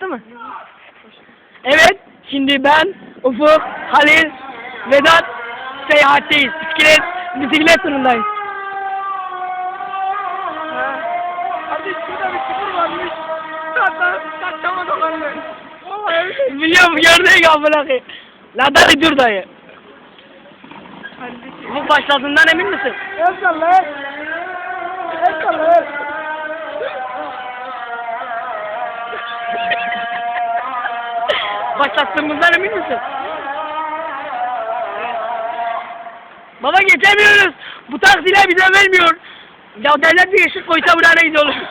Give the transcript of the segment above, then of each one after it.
Başlattı mı? Evet. Şimdi ben, Ufuk, Halil, Vedat seyahatteyiz. Bisiklet, bisiklet turundayız. Hadi şurada bir küfür varmış. Zaten saçma dolanıyor. Biliyorum gördüğün gibi bırakayım. La dayı dur dayı. Bu başladığından emin misin? El salla. Başlattığımızdan emin misin? Baba geçemiyoruz. Bu taksiler bize vermiyor. Ya devlet bir ışık koysa buraya ne olur.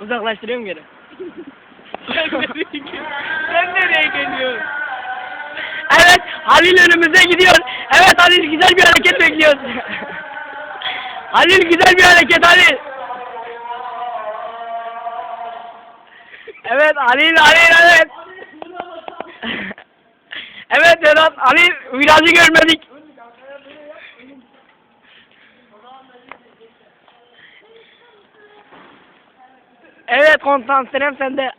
Uzaklaştırıyorum geri. Sen nereye geliyorsun? Halil önümüze gidiyor. Evet Halil güzel bir hareket bekliyoruz. Halil güzel bir hareket Halil. Evet Halil, Halil, evet. evet Vedat, Halil virajı görmedik. Evet konsantrem sende.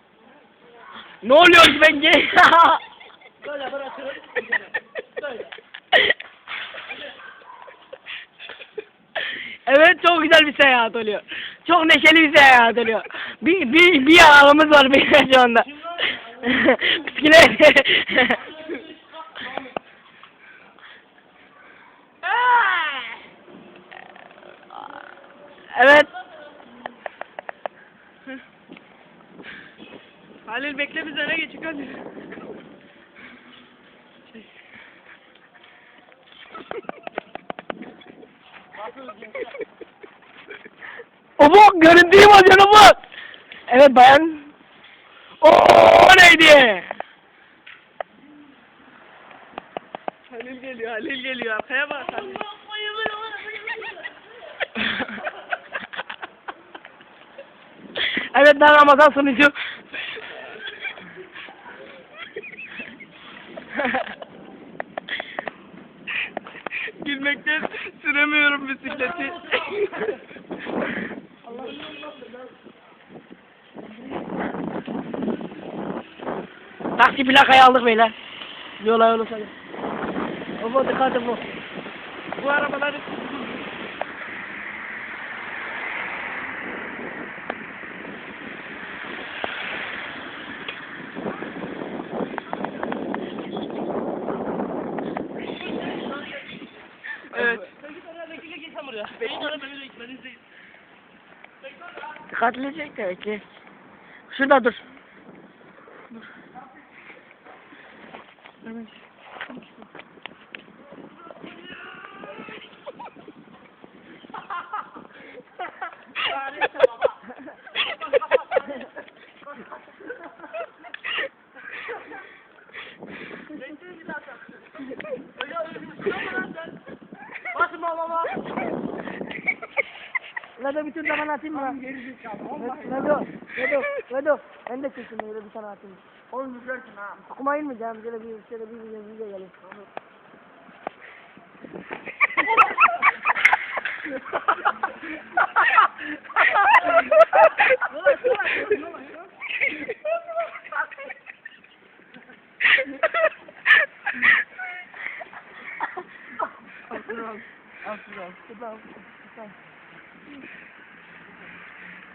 Ne oluyor peki? Böyle bırakırım. Evet çok güzel bir seyahat oluyor. Çok neşeli bir seyahat oluyor. Bir bir bir ağımız var benim şu anda. Bisiklet. evet. Halil bekle biz öne geçik hadi. Ufuk görüntüyü bozuyorsun Ufuk. Evet bayan. Oo neydi? Halil geliyor, Halil geliyor. Arkaya bak Halil. evet ben Ramazan sunucu. Süremiyorum bisikleti. Taksi plakayı aldık beyler. Yola yolu sayın. Ufuk dikkat bu. Bu arabaları Dikkatli çek de bekle. Şurada dur. Basın Vedo bir da bana atayım mı? Vedo, Vedo, Vedo. Ben de çekeyim böyle bir tane atayım. Oğlum güzelsin ha. Okuma inmeyeceğim. Şöyle bir, şöyle bir, bir, bir, bir gelin.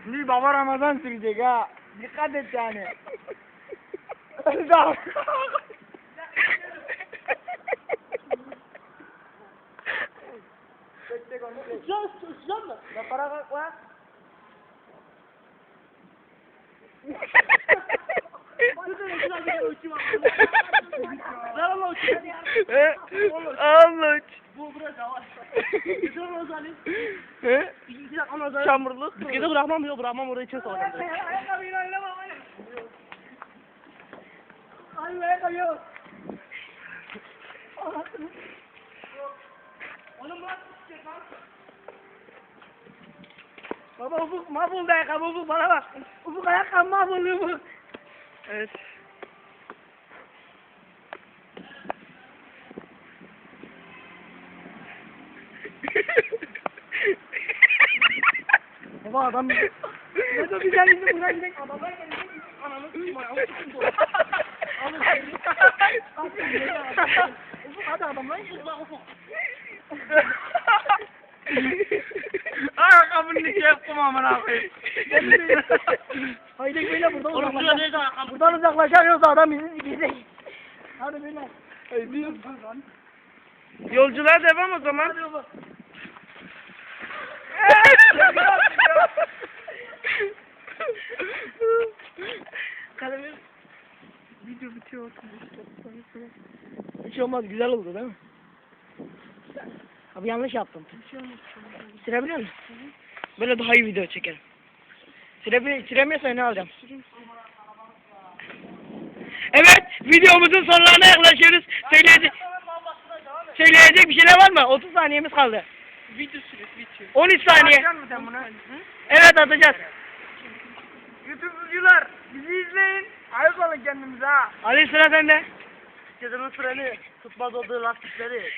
Şimdi baba Ramazan sürecek ha. Dikkat et yani. Uçacağız, uçacağız mı? Ya para kalk lan. Allah. Bu burası hava. Güzel Rozali. He? Ama ben çamurluk. Dükkede bırakmam yok bırakmam orayı içeri sokacağım. Ayakkabıyla oynama. Ay ayakkabı yok. Oğlum bırak çiçek lan. Baba ufuk mahvoldu ayakkabı ufuk bana bak. Ufuk ayakkabı mahvoldu ufuk. Evet. Baba adam. Neyse bir gel bizim buraya gidelim. Adamlar gelecek. Ananı s**eyim ayağımı s**eyim. Alın. Hadi adamlar geliyor. Ayakkabının içine yaptım amına koyayım. Haydi böyle buradan ayakkabı. Buradan uzaklaşamıyorsa adam bizi gidecek. Hadi beyler. Yolculuğa devam o zaman. Hadi baba. Kalemiz. Video bitiyor. Bir şey olmaz güzel oldu değil mi? Abi yanlış yaptım. Sürebiliyor musun? Böyle daha iyi video çekerim. Sürebil süremiyorsan ne alacağım? Evet, videomuzun sonlarına yaklaşıyoruz. Söyleyecek, söyleyecek bir şeyler var mı? 30 saniyemiz kaldı. Video süresi bitiyor. 13 saniye. Sen bunu? Evet atacağız. YouTube'cular bizi izleyin. Ayıp alın kendimize ha. Ali sıra sende. Kedinin freni, tutmaz olduğu lastikleri.